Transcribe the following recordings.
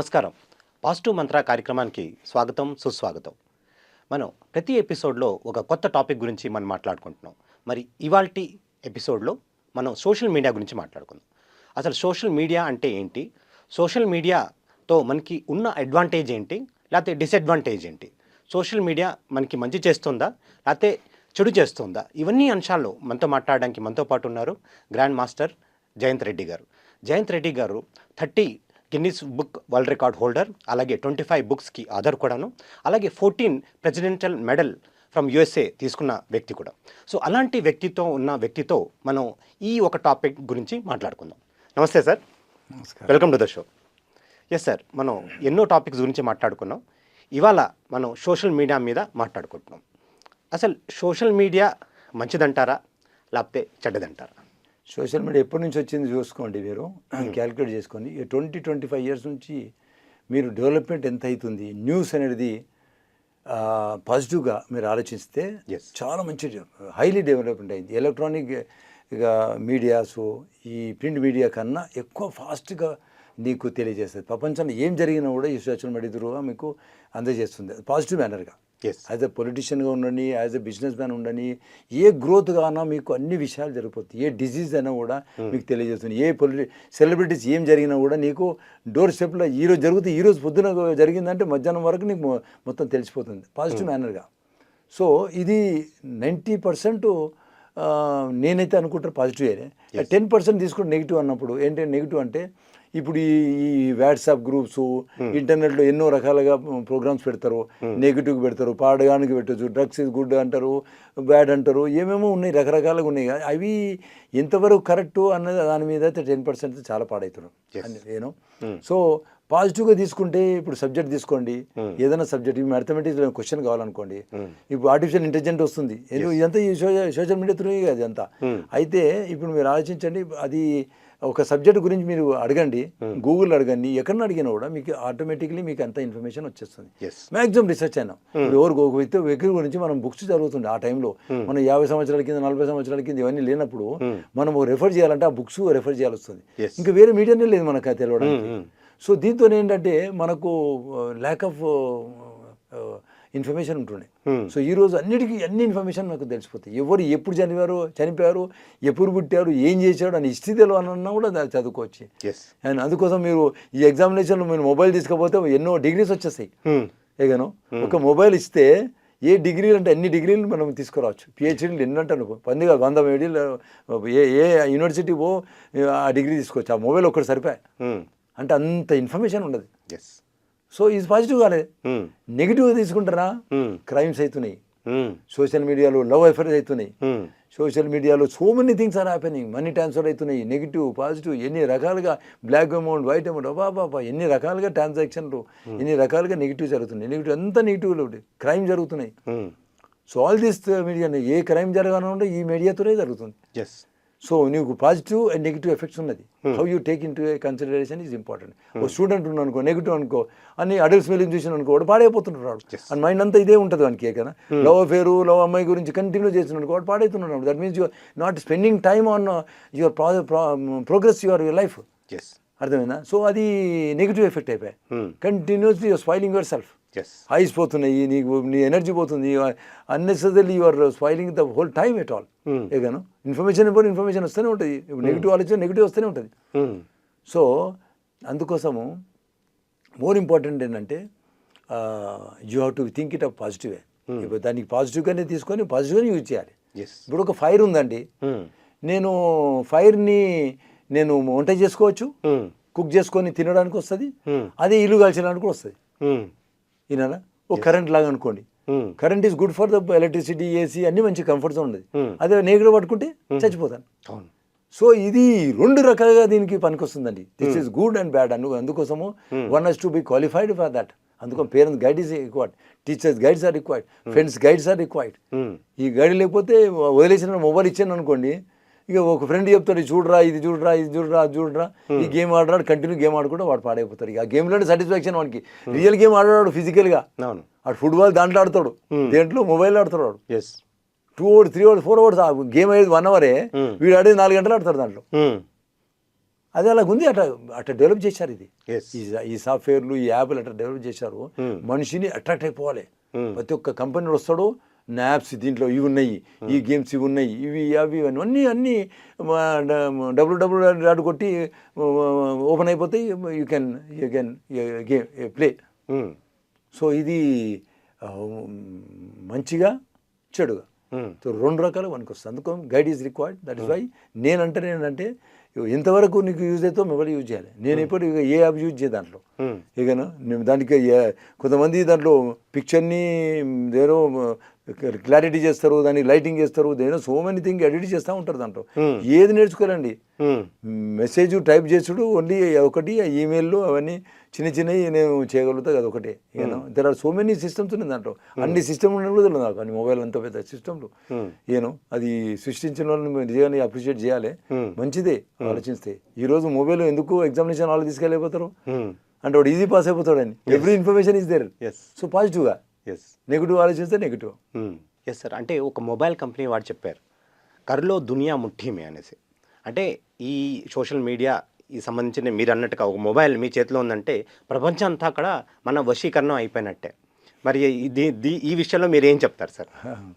నమస్కారం. పాజిటివ్ మంత్ర కార్యక్రమానికి స్వాగతం సుస్వాగతం. మనం ప్రతి ఎపిసోడ్లో ఒక కొత్త టాపిక్ గురించి మనం మాట్లాడుకుంటున్నాం. మరి ఇవాల్టి ఎపిసోడ్లో మనం సోషల్ మీడియా గురించి మాట్లాడుకుందాం. అసలు సోషల్ మీడియా అంటే ఏంటి? సోషల్ మీడియాతో మనకి ఉన్న అడ్వాంటేజ్ ఏంటి? లేకపోతే డిసడ్వాంటేజ్ ఏంటి? సోషల్ మీడియా మనకి మంచి చేస్తుందా? లేకపోతే చెడు చేస్తుందా? ఇవన్నీ అంశాల్లో మనతో మాట్లాడడానికి మనతో పాటు ఉన్నారు grand master Jayant Reddy garu. Jayanth Reddy garu thirty Guinness book world record holder అలాగే ట్వంటీ ఫైవ్ బుక్స్కి ఆధార్ కూడాను అలాగే fourteen presidential medal from USA తీసుకున్న వ్యక్తి కూడా. సో అలాంటి వ్యక్తితో ఉన్న వ్యక్తితో మనం ఈ ఒక టాపిక్ గురించి మాట్లాడుకుందాం. నమస్తే సార్. నమస్కారం. Welcome to the show. Yes sir మనం ఎన్నో టాపిక్స్ గురించి మాట్లాడుకున్నాం. ఇవాళ మనం సోషల్ మీడియా మీద మాట్లాడుకుంటున్నాం. అసలు సోషల్ మీడియా మంచిదంటారా? లేకపోతే చెడ్డదంటారా? సోషల్ మీడియా ఎప్పటి నుంచి వచ్చింది చూసుకోండి మీరు క్యాలిక్యులేట్ చేసుకోండి. ఈ ట్వంటీ ట్వంటీ ఫైవ్ ఇయర్స్ నుంచి మీరు డెవలప్మెంట్ ఎంత అవుతుంది న్యూస్ అనేది పాజిటివ్గా మీరు ఆలోచిస్తే. చాలా మంచి హైలీ డెవలప్మెంట్ అయింది. ఎలక్ట్రానిక్ మీడియాస్ ఈ ప్రింట్ మీడియా కన్నా ఎక్కువ ఫాస్ట్గా నీకు తెలియజేస్తుంది. ప్రపంచంలో ఏం జరిగినా కూడా ఈ సోషల్ మీడియా త్రూగా మీకు అందజేస్తుంది. పాజిటివ్ మేనర్గా యాజ్ ఎ పొలిటీషియన్గా ఉండండి యాజ్ ఎ బిజినెస్ మ్యాన్ ఉండండి ఏ గ్రోత్ కానా మీకు అన్ని విషయాలు జరిగిపోతాయి. ఏ డిసీజ్ అయినా కూడా మీకు తెలియజేస్తుంది. ఏ పొలిటి సెలబ్రిటీస్ ఏం జరిగినా కూడా నీకు డోర్ స్టెప్లో ఈ రోజు జరుగుతుంది ఈ రోజు పొద్దున జరిగిందంటే మధ్యాహ్నం వరకు నీకు మొత్తం తెలిసిపోతుంది. పాజిటివ్ మేనర్గా సో ఇది నైంటీ పర్సెంట్ నేనైతే అనుకుంటాను పాజిటివ్ టెన్ పర్సెంట్ తీసుకుంటే నెగిటివ్ అన్నప్పుడు ఏంటంటే నెగిటివ్ అంటే ఇప్పుడు ఈ ఈ వాట్సాప్ గ్రూప్స్ ఇంటర్నెట్లో ఎన్నో రకాలుగా ప్రోగ్రామ్స్ పెడతారు. నెగిటివ్ పెడతారు పాడగానికి పెట్టచ్చు డ్రగ్స్ ఇస్ గుడ్ అంటారు బ్యాడ్ అంటారు ఏమేమో ఉన్నాయి రకరకాలుగా ఉన్నాయి. కదా. అవి ఎంతవరకు కరెక్ట్ అన్నది దాని మీద అయితే టెన్ పర్సెంట్ చాలా పాడవుతున్నాం నేను. సో పాజిటివ్గా తీసుకుంటే ఇప్పుడు సబ్జెక్ట్ తీసుకోండి. ఏదైనా సబ్జెక్ట్ ఇప్పుడు మ్యాథమెటిక్స్ క్వశ్చన్ కావాలనుకోండి. ఇప్పుడు ఆర్టిఫిషియల్ ఇంటెలిజెంట్ వస్తుంది. ఇదంతా ఈ సోషల్ మీడియా త్రూ అంతా అయితే ఇప్పుడు మీరు ఆలోచించండి అది ఒక సబ్జెక్ట్ గురించి మీరు అడగండి గూగుల్ అడగండి ఎక్కడ అడిగినా కూడా మీకు ఆటోమేటిక్లీ మీకు అంత ఇన్ఫర్మేషన్ వచ్చేస్తుంది. ఎస్ మ్యాక్సిమం రీసెర్చ్ అయినా. ఇప్పుడు ఎవరు ఒక వ్యక్తి వ్యక్తి గురించి మనం బుక్స్ చదువుతుండే ఆ టైంలో మనం యాభై సంవత్సరాల కింద నలభై సంవత్సరాల కింద ఇవన్నీ లేనప్పుడు మనం రెఫర్ చేయాలంటే ఆ బుక్స్ రెఫర్ చేయాల్సి వస్తుంది. ఇంకా వేరే మీడియానే లేదు మనకు తెలియడానికి సో దీంతో ఏంటంటే మనకు ల్యాక్ ఆఫ్ ఇన్ఫర్మేషన్ ఉంటుండే. సో ఈ రోజు అన్నిటికీ అన్ని ఇన్ఫర్మేషన్ నాకు తెలిసిపోతాయి. ఎవరు ఎప్పుడు చనిపోయారు చనిపోయారు ఎప్పుడు పుట్టారు ఏం చేశాడు అని హిస్టరీ తెలియాలన్నా కూడా దాన్ని చదువుకోవచ్చు. అండ్ అందుకోసం మీరు ఈ ఎగ్జామినేషన్లో మీరు మొబైల్ తీసుకపోతే ఎన్నో డిగ్రీస్ వచ్చేస్తాయి. ఏగాను ఒక మొబైల్ ఇస్తే ఏ డిగ్రీలు అంటే అన్ని డిగ్రీలు మనం తీసుకురావచ్చు. పిహెచ్డీలు ఎన్ని అంటే అనుకో పందిగా వంద వేడిలు ఏ ఏ యూనివర్సిటీ పో ఆ డిగ్రీ తీసుకోవచ్చు ఆ మొబైల్ ఒక్కటి సరిపోయా? అంటే అంత ఇన్ఫర్మేషన్ ఉండదు. ఎస్ సో ఇది పాజిటివ్ కాలేదు నెగిటివ్ తీసుకుంటారా? క్రైమ్స్ అవుతున్నాయి. సోషల్ మీడియాలో లవ్ అఫేర్స్ అవుతున్నాయి. సోషల్ మీడియాలో so many things are happening. Money transfer అవుతున్నాయి. నెగిటివ్ పాజిటివ్ ఎన్ని రకాలుగా బ్లాక్ అమౌంట్ వైట్ అమౌంట్ బాబా ఎన్ని రకాలుగా ట్రాన్సాక్షన్లు ఎన్ని రకాలుగా నెగిటివ్ జరుగుతున్నాయి. నెగిటివ్ అంతా నెగిటివ్లో క్రైమ్ జరుగుతున్నాయి. సో ఆల్ దిస్ మీడియా ఏ క్రైమ్ జరగాలంటే ఈ మీడియాతోనే జరుగుతుంది. ఎస్ సో నీకు పాజిటివ్ అండ్ నెగిటివ్ ఎఫెక్ట్స్ ఉన్నది. How you take into consideration is important oh student ఉన్నాను అనుకో నెగిటివ్ అనుకో అన్ని అడల్ట్స్ స్మెలింగ్ చూసిన అనుకో వాడు పాడైపోతుంటాడు వాడు. అండ్ మైండ్ అంతా ఇదే ఉంటుంది వానికి కదా లవ్ అఫేరు లవ్ అమ్మాయి గురించి కంటిన్యూ చేస్తున్నాడు అనుకో వాడు పాడైతున్నాడు that means you're not spending time on your progress your life yes అర్థమైందా? సో అది నెగిటివ్ ఎఫెక్ట్ అయిపోయాయి. Continuously your spoiling yourself eyes పోతున్నాయి నీకు నీ ఎనర్జీ పోతుంది unnecessary your spoiling the whole time at all ఏగాను information ఇప్పుడు ఇన్ఫర్మేషన్ వస్తూనే ఉంటుంది. నెగిటివ్ ఆలోచన నెగిటివ్ వస్తూనే ఉంటుంది. సో అందుకోసము మోర్ ఇంపార్టెంట్ ఏంటంటే you have to think it up positive ఇప్పుడు దానికి పాజిటివ్గానే తీసుకొని పాజిటివ్గానే యూజ్ చేయాలి. ఇప్పుడు ఒక ఫైర్ ఉందండి. నేను ఫైర్ని నేను వంట చేసుకోవచ్చు. కుక్ చేసుకొని తినడానికి వస్తుంది. అదే ఇల్లు కాల్చడానికి కూడా వస్తుంది. ఈయన ఓ కరెంట్ లాగా అనుకోండి. Current is good for the electricity AC అన్ని మంచి కంఫర్ట్స్ ఉండదు. అదే నెగిటివ్ పట్టుకుంటే చచ్చిపోతాను. అవును. సో ఇది రెండు రకాలుగా దీనికి పనికొస్తుందండి. This is good and bad అందు అందుకోసము one has to be qualified for that అందుకని parents guide is required teachers guides are required friends guides are required ఈ గైడ్ లేకపోతే వదిలేసిన మొబైల్ ఇచ్చాను అనుకోండి ఇక ఒక ఫ్రెండ్ చెప్తాడు "ఇది చూడరా ఇది చూడరా ఇది చూడరా చూడరా. ఈ గేమ్ ఆడరాడు కంటిన్యూ గేమ్ ఆడుకుంటే వాడు పాడైపోతాడు. ఆ గేమ్లోనే సాటిస్ఫాక్షన్ వాడికి రియల్ గేమ్ ఆడాడు ఫిజికల్గా అవును. వాడు ఫుట్బాల్ దాంట్లో ఆడతాడు. దేంట్లో? మొబైల్ ఆడతాడు వాడు yes two hours three hours four hours game అయ్యేది వన్ అవరే వీడు ఆడేది నాలుగు గంటలు ఆడతాడు దాంట్లో. అది అలాగ ఉంది అట్లా అట్లా డెవలప్ చేశారు ఇది. ఈ సాఫ్ట్వేర్లు ఈ యాప్లు అట్లా డెవలప్ చేశారు. Hmm. మనిషిని అట్రాక్ట్ అయిపోవాలి. Hmm. ప్రతి ఒక్క కంపెనీ వస్తాడు యాప్స్ దీంట్లో ఇవి ఉన్నాయి. ఈ గేమ్స్ ఇవి ఉన్నాయి. ఇవి అవి ఇవన్నీ అన్నీ అన్నీ డబ్ల్యూ డబ్ల్యూ డాట్ కొట్టి ఓపెన్ అయిపోతాయి. You can you can game play so ఇది మంచిగా చెడుగా. సో రెండు రకాలు మనకు వస్తుంది అందుకో guide is required that is why నేనంటే నేనంటే ఎంతవరకు నీకు యూజ్ అవుతావు మొబైల్ యూజ్ చేయాలి. నేను ఇప్పుడు ఇక ఏ యాప్ యూజ్ చేయ దాంట్లో. ఇకను నేను దానికి కొంతమంది దాంట్లో పిక్చర్ని ఏదో క్లారిటీ చేస్తారు దానికి లైటింగ్ చేస్తారు దేనో సో మెనీ థింగ్ ఎడిట్ చేస్తూ ఉంటారు దాంట్లో. Hmm. ఏది నేర్చుకోవాలండి? ఉమ్, మెసేజ్ టైప్ చేసుడు ఓన్లీ ఒకటి ఈమెయిల్ అవన్నీ చిన్న చిన్నవి నేను చేయగలుగుతా అది ఒకటే. You know there are so many systems ఉన్నాయి దాంట్లో. అన్ని సిస్టమ్ ఉన్నప్పుడు తెలియదు నాకు అన్ని మొబైల్ అంత పెద్ద సిస్టమ్లు Hmm. ఏను అది సృష్టించిన వాళ్ళని నిజంగా అప్రిషియేట్ చేయాలి. Hmm. మంచిదే ఆలోచిస్తే. ఈ రోజు మొబైల్ ఎందుకు ఎగ్జామినేషన్ వాళ్ళు తీసుకెళ్ళిపోతారు? ఉమ్, అంటే వాడు ఈజీ పాస్ అయిపోతాడు అని. Every information is there yes so పాజిటివ్గా ఎస్ నెగిటివ్ ఆలోచిస్తే నెగిటివ్. ఎస్ సార్ అంటే ఒక మొబైల్ కంపెనీ వాడు చెప్పారు. కర్లో దునియా ముఠీమే అనేసి. అంటే ఈ సోషల్ మీడియా ఈ సంబంధించిన మీరు అన్నట్టుగా ఒక మొబైల్ మీ చేతిలో ఉందంటే ప్రపంచం అంతా అక్కడ మన వశీకరణం అయిపోయినట్టే. మరి ఇది దీ- ఈ విషయంలో మీరు ఏం చెప్తారు సార్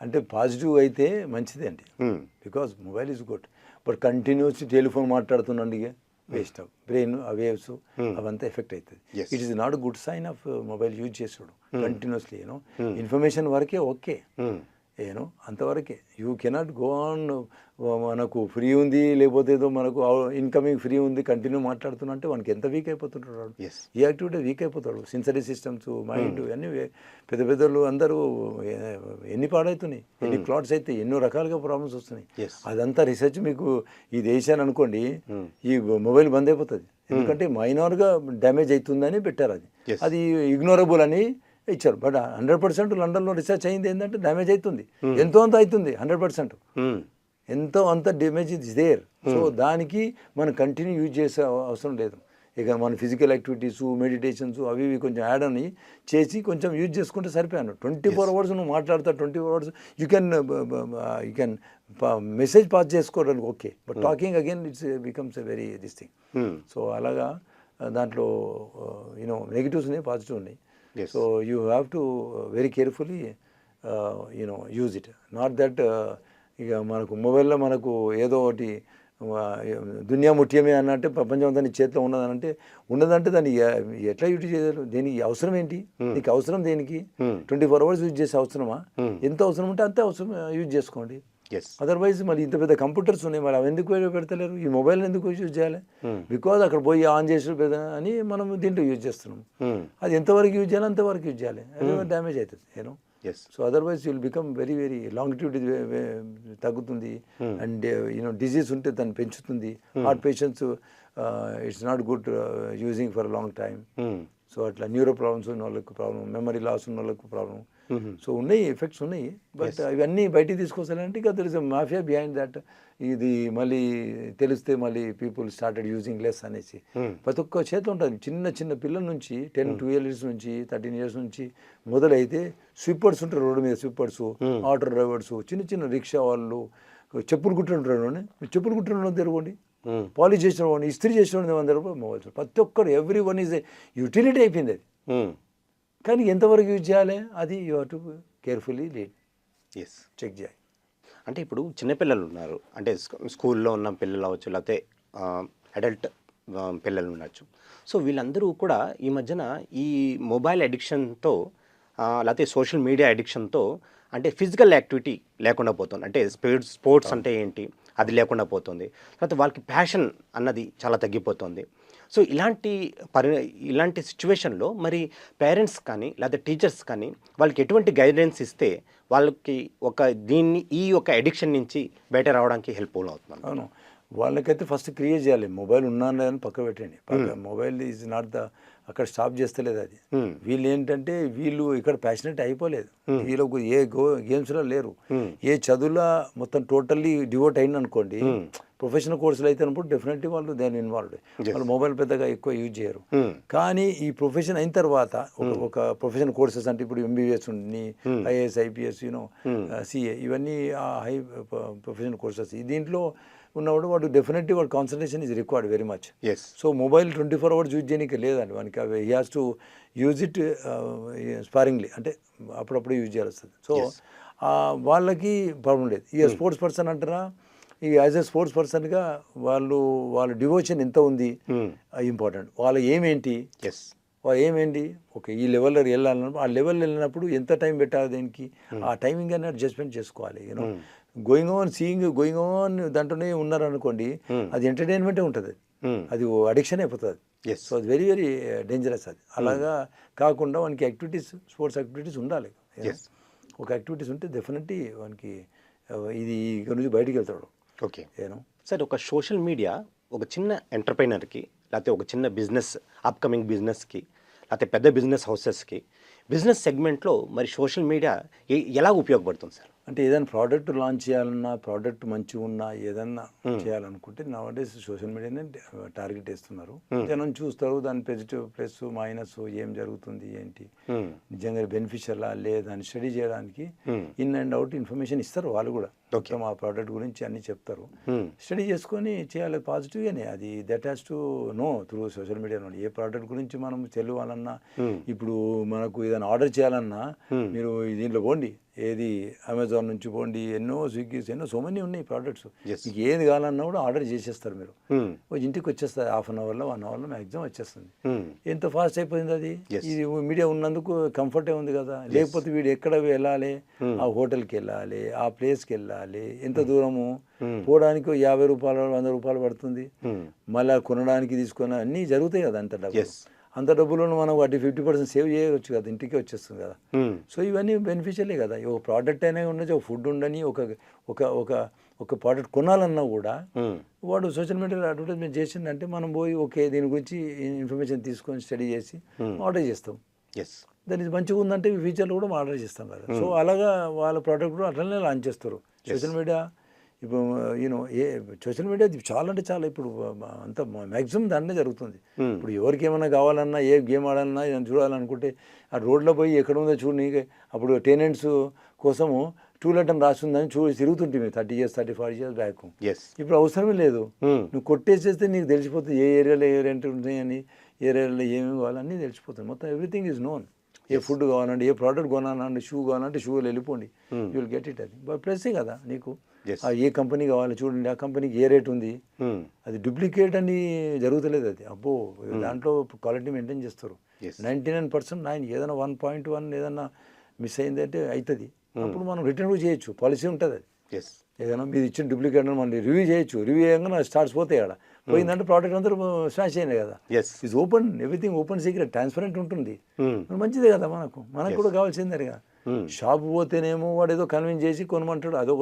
అంటే పాజిటివ్ అయితే మంచిదే అండి. ఉమ్, because mobile is good but continuous telephone మాట్లాడుతున్నాండి waste brain ఆ వేవ్స్ అవంతా ఎఫెక్ట్ అవుతుంది. It is not good sign of mobile use చేసుడు కంటిన్యూస్లీ యూనో ఇన్ఫర్మేషన్ వరకే ఓకే ఉమ్, ఏనో? అంతవరకే. యూ కెనాట్ గో ఆన్ మనకు ఫ్రీ ఉంది లేకపోతే ఏదో మనకు ఇన్కమింగ్ ఫ్రీ ఉంది కంటిన్యూ మాట్లాడుతున్నా అంటే మనకి ఎంత వీక్ అయిపోతుంటాడు. ఈ యాక్టివిటీ వీక్ అయిపోతాడు. సిన్సరీ సిస్టమ్స్ మైండ్ అన్నీ వే- పెద్ద పెద్దలు అందరూ ఎన్ని పాడవుతున్నాయి ఎన్ని క్లాట్స్ అయితే ఎన్నో రకాలుగా ప్రాబ్లమ్స్ వస్తున్నాయి. అదంతా రీసెర్చ్ మీకు ఈ దేశాన్ని అనుకోండి ఈ మొబైల్ బంద్ అయిపోతుంది. ఎందుకంటే మైనార్గా డ్యామేజ్ అవుతుందని పెట్టారు అది. అది ఇగ్నోరబుల్ అని ఇచ్చారు. బట్ హండ్రెడ్ పర్సెంట్ లండన్లో రీసెర్చ్ అయింది ఏంటంటే డ్యామేజ్ అవుతుంది ఎంతో అంత అవుతుంది హండ్రెడ్ పర్సెంట్. ఎంతో అంత డ్యామేజ్ ఇస్ దేర్. సో దానికి మనం కంటిన్యూ యూజ్ చేసే అవ- అవసరం లేదు. ఇక మన ఫిజికల్ యాక్టివిటీస్ మెడిటేషన్స్ అవి ఇవి కొంచెం యాడ్ అని చేసి కొంచెం యూజ్ చేసుకుంటే సరిపోయాను. ట్వంటీ ఫోర్ అవర్స్ నువ్వు మాట్లాడతా twenty four hours you can you can message pass చేసుకోవడానికి okay. But talking again it's becomes a very this thing. So అలాగా దాంట్లో యూనో నెగిటివ్స్ ఉన్నాయి పాజిటివ్ ఉన్నాయి. So you have to very carefully you know use it not that ఇక మనకు మొబైల్లో మనకు ఏదో ఒకటి దునియా ముఖ్యమే అన్నట్టే ప్రపంచం అంతా నీ చేతిలో ఉన్నదనంటే ఉన్నదంటే దాన్ని ఎట్లా యూజ్ చేయాలి? దేనికి అవసరం ఏంటి? నీకు అవసరం దేనికి. ట్వంటీ ఫోర్ అవర్స్ యూజ్ చేసే అవసరమా. ఎంత అవసరం ఉంటే అంతే అవసరం యూజ్ చేసుకోండి. అదర్వైజ్ మరి ఇంత పెద్ద కంప్యూటర్స్ ఉన్నాయి మరి అవి ఎందుకు పెడతలేరు ఈ మొబైల్ ఎందుకు యూజ్ చేయాలి? Hmm. బికాజ్ అక్కడ పోయి ఆన్ చేసి పెద్ద అని మనం దీంట్లో యూజ్ చేస్తున్నాం. ఉమ్, అది ఎంతవరకు యూజ్ చేయాలి అంతవరకు యూజ్ చేయాలి. అది డ్యామేజ్ అవుతుంది నేను so otherwise will become very very longitude తగ్గుతుంది. అండ్ యూనో డిజీజ్ ఉంటే దాన్ని పెంచుతుంది. Heart patients it's not good using for long time um, so అట్లా న్యూరో ప్రాబ్లమ్స్ ఉన్న వాళ్ళకి ప్రాబ్లం మెమరీ లాస్ ఉన్న వాళ్ళకి ప్రాబ్లం సో ఉన్నాయి ఎఫెక్ట్స్ ఉన్నాయి బట్ ఇవన్నీ బయటికి తీసుకొస్తానంటే ఇక ఇస్ మాఫియా బిహైండ్ దట్ ఇది మళ్ళీ తెలిస్తే మళ్ళీ పీపుల్ స్టార్టెడ్ యూజింగ్ లెస్ అనేసి. Hmm. ప్రతి ఒక్క చేతి ఉంటుంది. చిన్న చిన్న పిల్లల నుంచి టెన్ టూ ఇయర్స్ నుంచి థర్టీన్ ఇయర్స్ నుంచి మొదలైతే స్వీపర్స్ ఉంటారు రోడ్డు మీద స్వీపర్స్ ఆటో డ్రైవర్స్ చిన్న చిన్న రిక్షా వాళ్ళు చెప్పులు కుట్టుంటారు చెప్పులు కుట్టిన తెరవండి పాలిష్ చేసిన వాడిని ఇస్త్రీ చేసిన వాడిని వంద రూపాయలు మొబైల్స్ ప్రతి ఒక్కరు ఎవ్రీ వన్ ఈజ్ యూటిలిటీ అయిపోయింది అది. ఉమ్, కానీ ఎంతవరకు యూజ్ చేయాలి? అది you to carefully lead yes check చేయాలి. అంటే ఇప్పుడు చిన్నపిల్లలు ఉన్నారు. అంటే స్కూ- స్కూల్లో ఉన్న పిల్లలు అవ్వచ్చు లేకపోతే అడల్ట్ పిల్లలు ఉండొచ్చు. సో వీళ్ళందరూ కూడా ఈ మధ్యన ఈ మొబైల్ అడిక్షన్తో లేకపోతే సోషల్ మీడియా అడిక్షన్తో అంటే ఫిజికల్ యాక్టివిటీ లేకుండా పోతుంది. అంటే స్పోర్ట్స్ స్పోర్ట్స్ అంటే ఏంటి? అది లేకుండా పోతుంది. తర్వాత వాళ్ళకి ప్యాషన్ అన్నది చాలా తగ్గిపోతుంది. సో ఇలాంటి పరి ఇలాంటి సిచ్యువేషన్లో మరి పేరెంట్స్ కానీ లేదా టీచర్స్ కానీ వాళ్ళకి ఎటువంటి గైడెన్స్ ఇస్తే వాళ్ళకి ఒక దీన్ని ఈ యొక్క ఎడిక్షన్ నుంచి బయట రావడానికి హెల్ప్ఫుల్ అవుతుంది అవును. వాళ్ళకైతే ఫస్ట్ క్రియేట్ చేయాలి. మొబైల్ ఉన్నా అని పక్క పెట్టండి మొబైల్ ఈజ్ నాట్ ద అక్కడ స్టాప్ చేస్తలేదు అది. వీళ్ళు ఏంటంటే వీళ్ళు ఇక్కడ ప్యాషనెట్ అయిపోలేదు. వీళ్ళకు ఏ గో గేమ్స్లో లేరు. ఏ చదువులో మొత్తం టోటల్లీ డివోట్ అయింది అనుకోండి ప్రొఫెషనల్ కోర్సులు అయితే అన్నప్పుడు డెఫినెట్లీ వాళ్ళు దాని ఇన్వాల్వ్ వాళ్ళు మొబైల్ పెద్దగా ఎక్కువ యూజ్ చేయరు. కానీ ఈ ప్రొఫెషన్ అయిన తర్వాత ఒక ఒక ప్రొఫెషనల్ కోర్సెస్ అంటే ఇప్పుడు ఎంబీబీఎస్ ఉంది IAS IPS you know CA ఇవన్నీ హై ప్రొఫెషనల్ కోర్సెస్. దీంట్లో ఉన్నవాడు వాడు డెఫినెట్లీ వాడు concentration is required very much yes so mobile twenty four hours use చేయడానికి లేదండి. వానికి అవి he has to use it sparingly అంటే అప్పుడప్పుడు యూజ్ చేయాల్సి వస్తుంది సో. వాళ్ళకి ప్రాబ్లం లేదు. ఇక స్పోర్ట్స్ పర్సన్ అంటారా? ఈ యాజ్ ఎ స్పోర్ట్స్ పర్సన్గా వాళ్ళు వాళ్ళ డివోషన్ ఎంత ఉంది? ఇంపార్టెంట్ వాళ్ళ ఏమేంటి ఎస్ వాళ్ళు ఏమేంటి ఓకే ఈ లెవెల్లో వెళ్ళాలన్నప్పుడు ఆ లెవెల్ వెళ్ళినప్పుడు ఎంత టైం పెట్టాలి దీనికి? ఆ టైమింగ్ అనేది అడ్జస్ట్మెంట్ చేసుకోవాలి you know going on seeing going on దాంట్లోనే ఉన్నారనుకోండి అది ఎంటర్టైన్మెంటే ఉంటుంది. అది అడిక్షన్ అయిపోతుంది. ఎస్ సో అది వెరీ వెరీ డేంజరస్ అది. అలాగా కాకుండా వానికి యాక్టివిటీస్ స్పోర్ట్స్ యాక్టివిటీస్ ఉండాలి. ఒక యాక్టివిటీస్ ఉంటే డెఫినెట్లీ వానికి uh, ఇది ఇక్కడ నుంచి బయటికి వెళ్తాడు. ఓకే సార్ ఒక సోషల్ మీడియా ఒక చిన్న ఎంటర్ప్రైనర్కి లేకపోతే ఒక చిన్న బిజినెస్ అప్కమింగ్ బిజినెస్కి లేకపోతే పెద్ద బిజినెస్ హౌసెస్కి బిజినెస్ సెగ్మెంట్లో మరి సోషల్ మీడియా ఎలా ఉపయోగపడుతుంది సార్ అంటే ఏదైనా ప్రోడక్ట్ లాంచ్ చేయాలన్నా ప్రోడక్ట్ మంచిగా ఉన్నా ఏదన్నా చేయాలనుకుంటే నవడేస్ సోషల్ మీడియానే టార్గెట్ వేస్తున్నారు. జనం చూస్తారు దాని పాజిటివ్ ప్లస్ మైనస్ ఏం జరుగుతుంది ఏంటి. నిజంగా బెనిఫిషియలా లేదా అని స్టడీ చేయడానికి ఇన్ అండ్ అవుట్ ఇన్ఫర్మేషన్ ఇస్తారు వాళ్ళు కూడా. మొత్తం ఆ ప్రోడక్ట్ గురించి అన్ని చెప్తారు. స్టడీ చేసుకొని చేయాలి పాజిటివ్గానే అది that has to know through social media A product గురించి మనం తెలియాలన్నా ఇప్పుడు మనకు ఏదైనా ఆర్డర్ చేయాలన్నా మీరు దీంట్లో పోండి. ఏది అమెజాన్ నుంచి పోండి ఎన్నో స్విగ్గీస్ ఎన్నో సో మెనీ ఉన్నాయి ప్రోడక్ట్స్. మీకు ఏది కావాలన్నా కూడా ఆర్డర్ చేసేస్తారు మీరు. ఇంటికి వచ్చేస్తుంది హాఫ్ అన్ అవర్లో వన్ అవర్లో మ్యాక్సిమం వచ్చేస్తుంది. ఎంత ఫాస్ట్ అయిపోయింది అది. ఇది మీడియా ఉన్నందుకు కంఫర్టే ఉంది కదా. లేకపోతే వీడు ఎక్కడ వెళ్ళాలి? ఆ హోటల్కి వెళ్ళాలి ఆ ప్లేస్కి వెళ్ళాలి ఎంత దూరము? పోవడానికి యాభై రూపాయలు వంద రూపాయలు పడుతుంది. మళ్ళీ కొనడానికి తీసుకొని అన్నీ జరుగుతాయి కదా అంత డబ్బు. అంత డబ్బులను మనం వాటి ఫిఫ్టీ పర్సెంట్ సేవ్ చేయవచ్చు కదా ఇంటికి వచ్చేస్తుంది కదా. సో ఇవన్నీ బెనిఫిషియలే కదా. ఒక ప్రోడక్ట్ అయినా ఉండొచ్చు ఒక ఫుడ్ ఉండని ఒక ఒక ఒక ఒక ప్రోడక్ట్ కొనాలన్నా కూడా. వాడు సోషల్ మీడియాలో అడ్వర్టైజ్మెంట్ చేసిందంటే మనం పోయి ఓకే దీని గురించి ఇన్ఫర్మేషన్ తీసుకొని స్టడీ చేసి ఆర్డర్ చేస్తాం. ఎస్ దాని మంచిగా ఉందంటే ఫ్యూచర్లో కూడా ఆర్డర్ చేస్తాం కదా. సో అలాగా వాళ్ళ ప్రోడక్ట్ కూడా అట్లనే లాంచ్ చేస్తారు. సోషల్ మీడియా ఇప్పుడు యూనో ఏ సోషల్ మీడియా చాలా అంటే చాలా ఇప్పుడు అంత మ్యాక్సిమం దాన్నే జరుగుతుంది. ఇప్పుడు ఎవరికి ఏమైనా కావాలన్నా ఏ గేమ్ ఆడాలన్నా ఏదైనా చూడాలనుకుంటే ఆ రోడ్లో పోయి ఎక్కడ ఉందో చూడు నీకు. అప్పుడు టెనెంట్స్ కోసము టూ లెట్ అని రాస్తుందని చూ తిరుగుతుంటే thirty years thirty forty years back yes ఇప్పుడు అవసరమే లేదు. Hmm. నువ్వు కొట్టేసేస్తే నీకు తెలిసిపోతుంది ఏ ఏరియాలో ఏ రెంట్ ఉన్నాయని ఏ ఏరియాలో ఏమేమి కావాలన్నీ తెలిసిపోతుంది. మొత్తం ఎవ్రీథింగ్ ఈజ్ నోన్ ఏ ఫుడ్ కావాలంటే ఏ ప్రోడక్ట్ కొనాలంటే షూ కావాలంటే షూ వెళ్ళిపోండి. యూ విల్ గెట్ ఇట్ అది. బట్ ప్లస్సే కదా నీకు? ఏ కంపెనీ కావాలి చూడండి ఆ కంపెనీకి ఏ రేట్ ఉంది? Hmm. అది డూప్లికేట్ అని జరుగుతలేదు అది. అబ్బో దాంట్లో క్వాలిటీ మెయింటైన్ చేస్తారు. నైంటీ నైన్ పర్సెంట్ నైన్ ఏదైనా వన్ పాయింట్ వన్ ఏదైనా మిస్ అయిందంటే అవుతుంది అప్పుడు మనం రిటర్న్ కూడా చేయొచ్చు. పాలసీ ఉంటుంది అది. ఏదైనా మీరు ఇచ్చిన డూప్లికేట్ మనం రివ్యూ చేయొచ్చు. రివ్యూ చేయగానే స్టార్ట్స్ పోతాయి ఆడ. పోయిందంటే ప్రోడక్ట్ అందరూ స్మాష్ అయింది కదా. Is open everything open secret transparent ఉంటుంది. Hmm. మంచిదే కదా మనకు. మనకు కూడా కావాల్సిందే కదా. Hmm. షాప్ పోతేనేమో వాడు ఏదో కన్విన్స్ చేసి కొనమంటాడు అదొక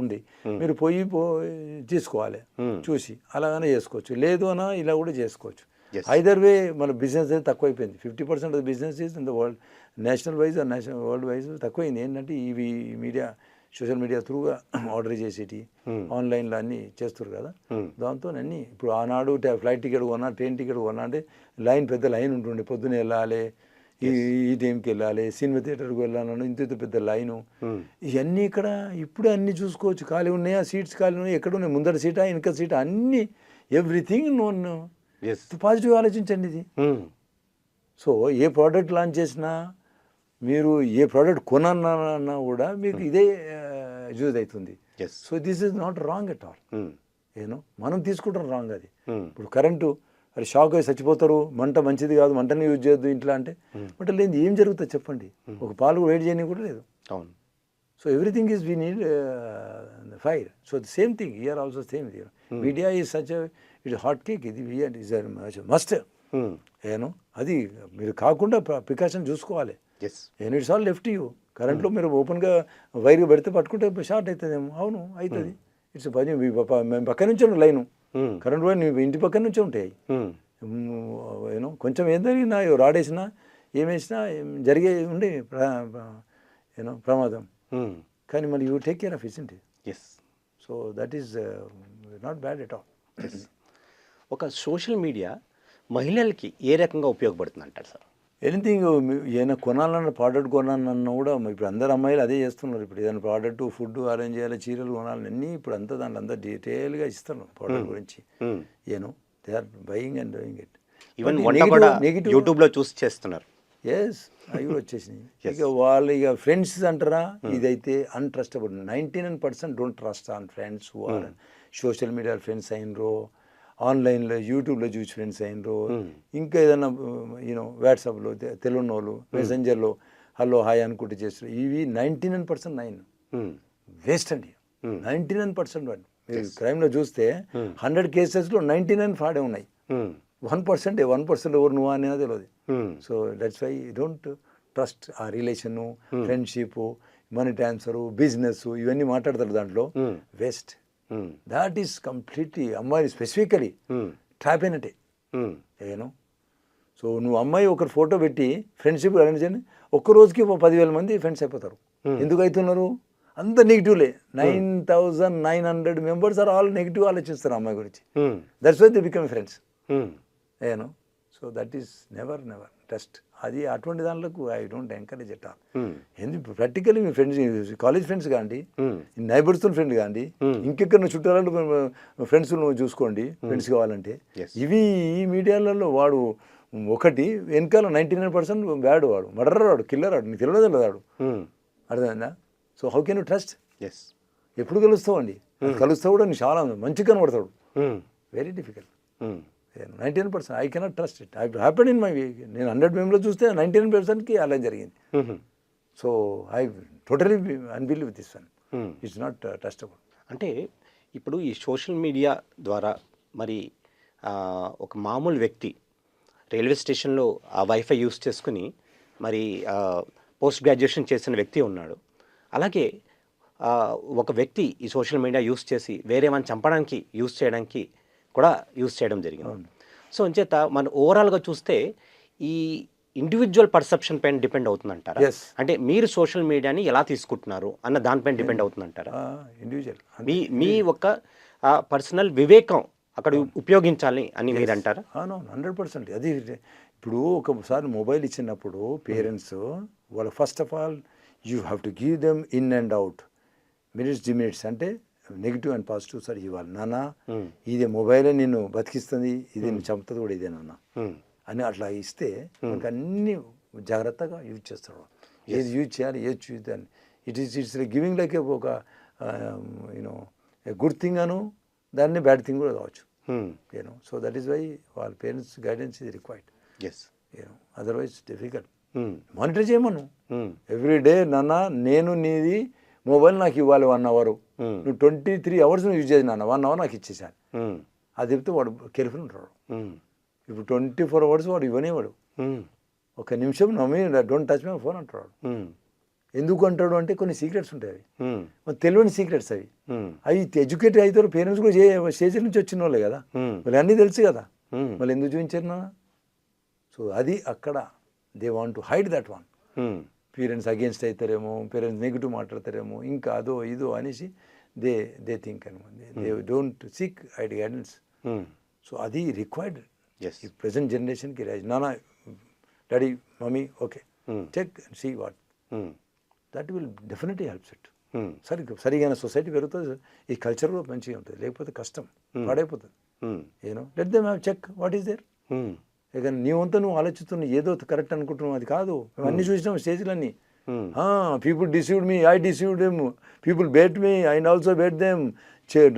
ఉంది. మీరు పోయి పో తీసుకోవాలి. Hmm. చూసి అలాగనే చేసుకోవచ్చు. లేదు అన్నా ఇలా కూడా చేసుకోవచ్చు. ఐదర్ వే మన బిజినెస్ అయితే తక్కువైపోయింది. Fifty percent of business is in the world national wise national world wise తక్కువైంది. ఏంటంటే ఇవి మీడియా సోషల్ మీడియా త్రూగా ఆర్డర్ చేసేటి ఆన్లైన్లో అన్నీ చేస్తారు కదా. Hmm. దాంతో అన్నీ ఇప్పుడు ఆనాడు ఫ్లైట్ టికెట్ కొన్నా ట్రైన్ టికెట్ కొన్నా అంటే లైన్ పెద్ద లైన్ ఉంటుండే. పొద్దున వెళ్ళాలి ఈ ఈ టైంకి వెళ్ళాలి సినిమా థియేటర్కి వెళ్ళాలని ఇంత ఇంత పెద్ద లైను. Hmm. ఇవన్నీ ఇక్కడ ఇప్పుడు అన్నీ చూసుకోవచ్చు. ఖాళీ ఉన్నాయా? సీట్స్ ఖాళీ ఉన్నాయి? ఎక్కడ ఉన్నాయి? ముందర సీటా వెనక సీటా? అన్నీ ఎవ్రీథింగ్ నోన్. పాజిటివ్ ఆలోచించండి ఇది. Hmm. సో ఏ ప్రోడక్ట్ లాంచ్ చేసినా మీరు ఏ ప్రోడక్ట్ కొనన్నా కూడా మీకు ఇదే యూజ్ అవుతుంది. So this is not wrong at all Hmm. ఏనో మనం తీసుకుంటాం రాంగ్ అది. Hmm. ఇప్పుడు కరెంటు అది షాక్ అయి చచ్చిపోతారు మంట మంచిది కాదు మంటని యూజ్ చేయొద్దు ఇంట్లో అంటే మంట లేదు ఏం జరుగుతుంది చెప్పండి? ఒక పాలు వేడి చేయని కూడా లేదు. అవును. So everything is we need fire so the same thing year also same media is such it hot cake ఇది ఇస్ మస్ట్ Hmm. ఏను అది మీరు కాకుండా ప్రికాషన్ చూసుకోవాలి. Yes and it's all left you కరెంట్లో మీరు ఓపెన్గా వైర్ పెడితే పట్టుకుంటే షార్ట్ అవుతుందేమో. అవును అవుతుంది. ఇట్స్ పని మీ పక్క- మేము పక్క నుంచే లైను. Hmm. కరెంట్ వైర్ నీ ఇంటి పక్క నుంచే ఉంటాయి. Hmm. యూనో కొంచెం ఏం జరిగినా రాడేసినా ఏమేసినా జరిగే ఉండే యూనో ప్రమాదం. Hmm. కానీ మరి you take care of is ఇంటి yes so that is not bad at all ఒక సోషల్ మీడియా మహిళలకి ఏ రకంగా ఉపయోగపడుతుంది అంటారు సార్? ఎనీథింగ్ ఏమైనా కొనాలన్న ప్రోడక్ట్ కొనాలన్నా కూడా ఇప్పుడు అందరు అమ్మాయిలు అదే చేస్తున్నారు. ఇప్పుడు ఏదైనా ప్రోడక్ట్ ఫుడ్ అరేంజ్ చేయాలి చీరలు కొనాలి అన్నీ ఇప్పుడు అంతా దాంట్లో అంతా డీటెయిల్గా ఇస్తున్నారు ప్రోడక్ట్ గురించి. Hmm. ఏను they are buying and doing it even కూడా యూట్యూబ్లో చూసి చేస్తున్నారు. ఎస్ అవి కూడా వచ్చేసినాయి. ఇక వాళ్ళు ఇక ఫ్రెండ్స్ అంటారా? ఇదైతే untrustable ninety nine percent don't trust on friends social media friends అయినరో ఆన్లైన్లో యూట్యూబ్లో చూసి ఫ్రెండ్స్ అయినరో. ఇంకా ఏదైనా యూనో వాట్సాప్లో తెలియని వాళ్ళు మెసెంజర్లో హలో హాయ్ అనుకుంటే చేస్తారు. ఇవి ninety nine percent nine. Hmm. Waste అండి. నైంటీ నైన్ పర్సెంట్ వాడు మీరు క్రైమ్లో చూస్తే హండ్రెడ్ కేసెస్లో నైంటీ నైన్ ఫ్రాడే ఉన్నాయి. Hmm. One percent one percent ఎవరు నువ్వు అనేది తెలియదు Hmm. So that's why don't trust ఆ relation friendship money transfer business ఇవన్నీ మాట్లాడతారు దాంట్లో. Hmm. Waste Hmm. That is completely అమ్మాయి స్పెసిఫికలీ Hmm. ట్రాప్ అయినట్టే Hmm. ఏను సో నువ్వు అమ్మాయి ఒకరు ఫోటో పెట్టి ఫ్రెండ్షిప్ అరేంజ్ చేయండి. ఒక్క రోజుకి పదివేల మంది ఫ్రెండ్స్ అయిపోతారు. ఎందుకు అవుతున్నారు? అంత నెగిటివ్లే nine thousand nine hundred members are all negative ఆలోచిస్తారు అమ్మాయి గురించి. Hmm. That's why they become friends Hmm. ఏను so that is never never test అది అటువంటి దాంట్లోకి I don't encourage at all Hmm. ఎందుకు? ప్రాక్టికల్లీ మీ ఫ్రెండ్స్ కాలేజ్ ఫ్రెండ్స్ కాండి Hmm. నైబర్స్తో ఫ్రెండ్ కాండి ఇంకెక్కడ చుట్టాలు ఫ్రెండ్స్ నువ్వు చూసుకోండి ఫ్రెండ్స్ కావాలంటే. Yes. ఇవి ఈ మీడియాలలో వాడు ఒకటి వెనకాల నైంటీ నైన్ పర్సెంట్ బ్యాడ్ వాడు మర్డర్ వాడు కిల్లర్ వాడు నీకు తెలియదు వాడు. Hmm. అర్థమైందా? So how can you trust Yes. ఎప్పుడు కలుస్తావు అండి? కలుస్తావు కూడా నీకు చాలా మంచిగా కనబడతాడు. Hmm. Very difficult Hmm. Ninety nine percent I cannot trust it I happen in my నేను హండ్రెడ్ మెంబర్లో చూస్తే నైంటీ నైన్ పర్సెంట్కి అలా జరిగింది. So I totally unbelieve this one. It's not trustable అంటే ఇప్పుడు ఈ సోషల్ మీడియా ద్వారా మరి ఒక మామూలు వ్యక్తి రైల్వే స్టేషన్లో ఆ వైఫై యూస్ చేసుకుని మరి పోస్ట్ గ్రాడ్యుయేషన్ చేసిన వ్యక్తి ఉన్నాడు అలాగే ఒక వ్యక్తి ఈ సోషల్ మీడియా యూస్ చేసి వేరే వాళ్ళని చంపడానికి యూస్ చేయడానికి కూడా యూస్ చేయడం జరిగింది. సో అంచేత మన ఓవరాల్గా చూస్తే ఈ ఇండివిజువల్ పర్సెప్షన్ పైన డిపెండ్ అవుతుందంటారా. అంటే మీరు సోషల్ మీడియాని ఎలా తీసుకుంటున్నారు అన్న దానిపైన డిపెండ్ అవుతుందంటారా? ఇండివిజువల్ మీ మీ ఒక పర్సనల్ వివేకం అక్కడ ఉపయోగించాలి అని మీరు అంటారా హండ్రెడ్ పర్సెంట్ అది ఇప్పుడు ఒకసారి మొబైల్ ఇచ్చినప్పుడు పేరెంట్స్ వాళ్ళ first of all you have to give them in and out. Minutes D minutes. అంటే నెగిటివ్ అండ్ పాజిటివ్ సార్ ఇవ్వాలి. నాన్న ఇది మొబైలే నిన్ను బతికిస్తుంది ఇది నిన్ను చంపుతుంది కూడా ఇదే నాన్న. అని అట్లా ఇస్తే మనకు అన్ని జాగ్రత్తగా యూజ్ చేస్తాడు ఏది యూజ్ చేయాలి ఏది చూద్దాన్ని it is it's giving like ఒక యూనో గుడ్ థింగ్ అను దాన్ని బ్యాడ్ థింగ్ కూడా కావచ్చు. You know so that is why వాళ్ళ పేరెంట్స్ గైడెన్స్ ఇది required Yes. You know otherwise difficult. Monitor చేయమను. ఎవ్రీ డే నాన్న నేను నీది మొబైల్ నాకు ఇవ్వాలి వన్ అవర్. నువ్వు ట్వంటీ త్రీ అవర్స్ నువ్వు యూజ్ చేసి నాన్న వన్ అవర్ నాకు ఇచ్చేసాను. అది చెప్తే వాడు కేర్ఫుల్ ఉంటాడు. ఇప్పుడు ట్వంటీ ఫోర్ అవర్స్ వాడు ఇవ్వనేవాడు. ఒక నిమిషం నమ్మి డోంట్ టచ్ మై ఫోన్ అంటాడు. ఎందుకు అంటాడు అంటే కొన్ని సీక్రెట్స్ ఉంటాయి అవి తెలియని సీక్రెట్స్ అవి. అవి ఎడ్యుకేటెడ్ అవుతారు పేరెంట్స్ కూడా స్టేజ్ నుంచి వచ్చిన వాళ్ళే కదా. మళ్ళీ అన్నీ తెలుసు కదా. మళ్ళీ ఎందుకు చూపించారు సో అది అక్కడ they want to hide that one parents against అవుతారేమో parents negative మాట్లాడతారేమో ఇంకా అదో ఇదో అనేసి దే దే థింక్ అనమాట. They don't seek ID guidance. So అది రిక్వైర్డ్. ఈ ప్రజెంట్ జనరేషన్కి రాజ్ నాన్న daddy mummy okay. Check see what. That will definitely helps it Hmm. సరి సరిగా సొసైటీ పెరుగుతుంది. ఈ కల్చర్ కూడా మంచిగా ఉంటుంది. లేకపోతే కష్టం. పాడైపోతుంది. Hmm. ఏనో let them have check what is there. ఇక నీ వంత నువ్వు ఆలోచిస్తున్నావు ఏదో కరెక్ట్ అనుకుంటున్నావు అది కాదు. అన్ని చూసినాం స్టేజ్లన్నీ. Hmm. People deceived me I deceived them people bait me I also bait them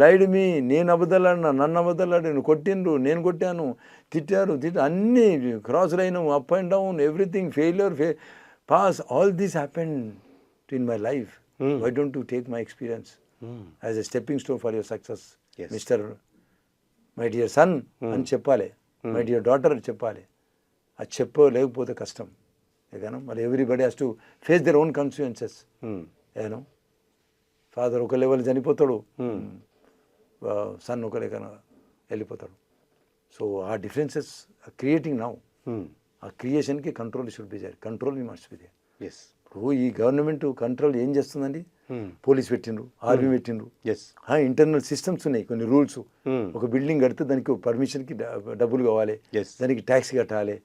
ride me నేను అబద్ధాలాడినా నన్ను అబద్ధాలాడి నువ్వు కొట్టిండ్రు నేను కొట్టాను. తిట్టారు తిట్ట అన్ని cross line up and down everything failure ఫే pass all these happen in my life Hmm. Why don't to take my experience Hmm. As a stepping stone for your success. Mister my dear son అని చెప్పాలి. My dear daughter అని చెప్పాలి. అది చెప్పలేకపోతే కష్టం. ఏగాను మరి everybody has to face their own consequences Hmm. ఏను father ఒక లెవెల్ చనిపోతాడు. Hmm. సన్ ఒక లెక్కన వెళ్ళిపోతాడు. సో ఆ డిఫరెన్సెస్ క్రియేటింగ్ నౌ Hmm. ఆ క్రియేషన్కి control should be there control must be there Yes. ఇప్పుడు ఈ గవర్నమెంట్ కంట్రోల్ ఏం చేస్తుందండి. పోలీస్ పెట్టిండ్రు ఆర్మీ పెట్టిండ్రు. ఎస్ ఇంటర్నల్ సిస్టమ్స్ ఉన్నాయి కొన్ని రూల్స్. ఒక బిల్డింగ్ కడితే దానికి పర్మిషన్కి డబ్బులు కావాలి. దానికి ట్యాక్స్ కట్టాలి.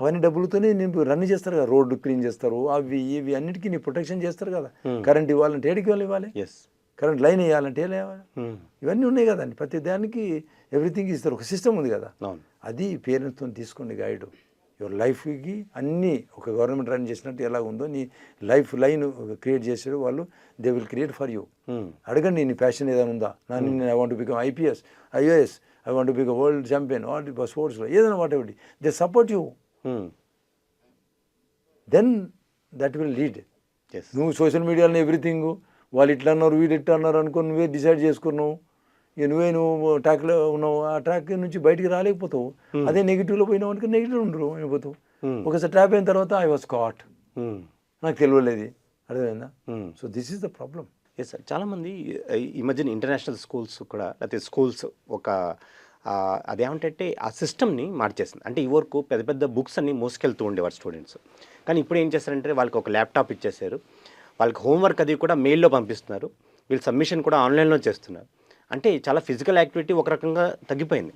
అవన్నీ డబ్బులతోనే నేను రన్ చేస్తారు కదా రోడ్డు క్లీన్ చేస్తారు అవి ఇవి అన్నిటికీ నీ ప్రొటెక్షన్ చేస్తారు కదా. కరెంట్ ఇవ్వాలంటే ఏడికి వాళ్ళు ఇవ్వాలి. ఎస్ కరెంట్ లైన్ వేయాలంటే ఇవ్వాలి ఇవన్నీ ఉన్నాయి కదండి. ప్రతి దానికి ఎవ్రీథింగ్ ఇస్తారు. ఒక సిస్టమ్ ఉంది కదా. అది పేరెంట్స్తో తీసుకోండి గైడ్. యువర్ లైఫ్కి అన్నీ ఒక గవర్నమెంట్ రన్ చేసినట్టు ఎలా ఉందో నీ లైఫ్ లైన్ క్రియేట్ చేసాడు వాళ్ళు they will create for you. అడగండి నీ ప్యాషన్ ఏదైనా ఉందా? నా నేను I want become IPS IAS I want become world champion or స్పోర్ట్స్లో ఏదైనా వాట్ ఎవరి they support you. Then that will lead నువ్వు సోషల్ మీడియాలో ఎవ్రీథింగ్ వాళ్ళు ఇట్లా అన్నారు వీళ్ళు ఇట్లా అన్నారు అనుకో నువ్వే డిసైడ్ చేసుకున్నావు. నువ్వే నువ్వు ట్రాక్లో ఉన్నావు ఆ ట్రాక్ నుంచి బయటికి రాలేకపోతావు. అదే నెగిటివ్లో పోయినావు అనుకో నెగిటివ్ ఉండరు అయిపోతావు. ఒకసారి ట్రాప్ అయిన తర్వాత ఐ వాస్ కాట్. నాకు తెలియలేదు. అర్థమైందా. So this is the problem yes sir చాలామంది ఈ- మధ్యన ఇంటర్నేషనల్ స్కూల్స్ కూడా లేకపోతే స్కూల్స్ ఒక అదేమంటే ఆ సిస్టమ్ని మార్చేసింది. అంటే ఈ వరకు పెద్ద పెద్ద బుక్స్ అన్ని మోసుకెళ్తూ ఉండేవారు స్టూడెంట్స్. కానీ ఇప్పుడు ఏం చేస్తారంటే వాళ్ళకి ఒక ల్యాప్టాప్ ఇచ్చేసారు వాళ్ళకి హోంవర్క్ అది కూడా మెయిల్లో పంపిస్తున్నారు. వీళ్ళు సబ్మిషన్ కూడా ఆన్లైన్లో చేస్తున్నారు. అంటే చాలా ఫిజికల్ యాక్టివిటీ ఒక రకంగా తగ్గిపోయింది.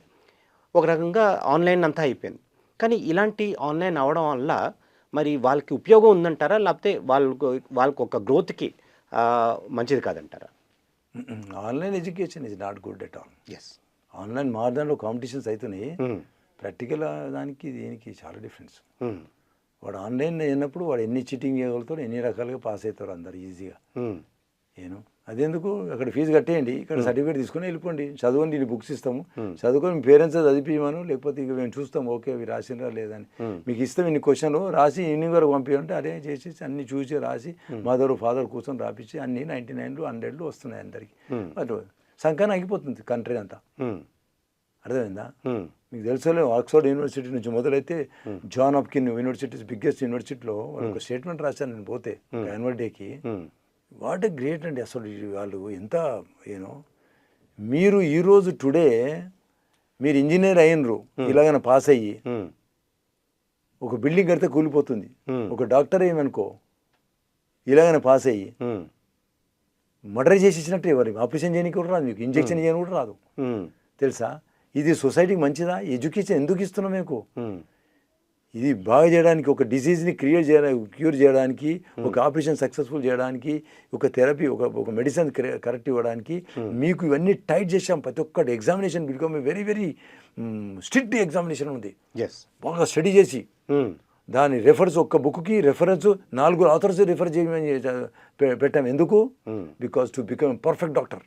ఒక రకంగా ఆన్లైన్ అంతా అయిపోయింది. కానీ ఇలాంటి ఆన్లైన్ అవడం వల్ల మరి వాళ్ళకి ఉపయోగం ఉందంటారా? లేకపోతే వాళ్ళకు వాళ్ళకు ఒక గ్రోత్కి మంచిది కాదంటారా? Online education is not good at all. Yes online మా దాంట్లో కాంపిటీషన్స్ అవుతున్నాయి ప్రాక్టికల్ దానికి దీనికి చాలా డిఫరెన్స్. వాడు ఆన్లైన్ అయినప్పుడు వాడు ఎన్ని చీటింగ్ చేయగలుగుతాడు ఎన్ని రకాలుగా పాస్ అవుతారు అందరు ఈజీగా. నేను. అదెందుకు? అక్కడ ఫీజు కట్టేయండి. ఇక్కడ సర్టిఫికేట్ తీసుకుని వెళ్ళిపోండి. చదవండి ఇన్ని బుక్స్ ఇస్తాము. చదువుకొని మీ పేరెంట్స్ చదివిమను లేకపోతే ఇక మేము చూస్తాం ఓకే అవి రాసినరా లేదని మీకు ఇస్తాం ఇన్ని క్వశ్చన్లు రాసి ఈవినింగ్ వరకు పంపించంటే అదే చేసేసి అన్ని చూసి రాసి మదర్ ఫాదర్ కూర్చొని రాపించి అన్ని నైంటీ నైన్లు హండ్రెడ్లు వస్తున్నాయి అందరికి. బట్ సంఖ్యాన ఆగిపోతుంది కంట్రీ అంతా. అర్థమైందా? మీకు తెలుసలే ఆక్స్ఫర్డ్ యూనివర్సిటీ నుంచి మొదలైతే జాన్ ఆప్కిన్ యూనివర్సిటీస్ బిగ్గెస్ట్ యూనివర్సిటీలో వాళ్ళు ఒక స్టేట్మెంట్ రాశాను నేను పోతే యాన్యువల్ డేకి వాట్ ఎ గ్రేట్ అండి అసలు వాళ్ళు ఎంత యూనో మీరు ఈరోజు టుడే మీరు ఇంజనీర్ అయినరు ఇలాగైనా పాస్ అయ్యి ఒక బిల్డింగ్ కడితే కూలిపోతుంది. ఒక డాక్టర్ ఏమనుకో ఇలాగైనా పాస్ అయ్యి మర్డర్ చేసి ఇచ్చినట్టే ఎవరు? ఆపరేషన్ చేయడానికి కూడా రాదు మీకు ఇంజెక్షన్ చేయని కూడా రాదు. తెలుసా? ఇది సొసైటీకి మంచిదా? ఎడ్యుకేషన్ ఎందుకు ఇస్తున్నాం మీకు? ఇది బాగా చేయడానికి ఒక డిసీజ్ని క్రియేట్ చేయడానికి క్యూర్ చేయడానికి ఒక ఆపరేషన్ సక్సెస్ఫుల్ చేయడానికి ఒక థెరపీ ఒక ఒక మెడిసిన్ కరెక్ట్ ఇవ్వడానికి మీకు ఇవన్నీ టైట్ చేసాం ప్రతి ఒక్కటి examination become very very strict examination ఉంది. ఎస్ బాగా స్టడీ చేసి దాని రెఫరెన్స్ ఒక్క బుక్కి రెఫరెన్స్ నాలుగు ఆథర్స్ రిఫర్ చేయమని పెట్టాం. ఎందుకు? Because to become perfect doctor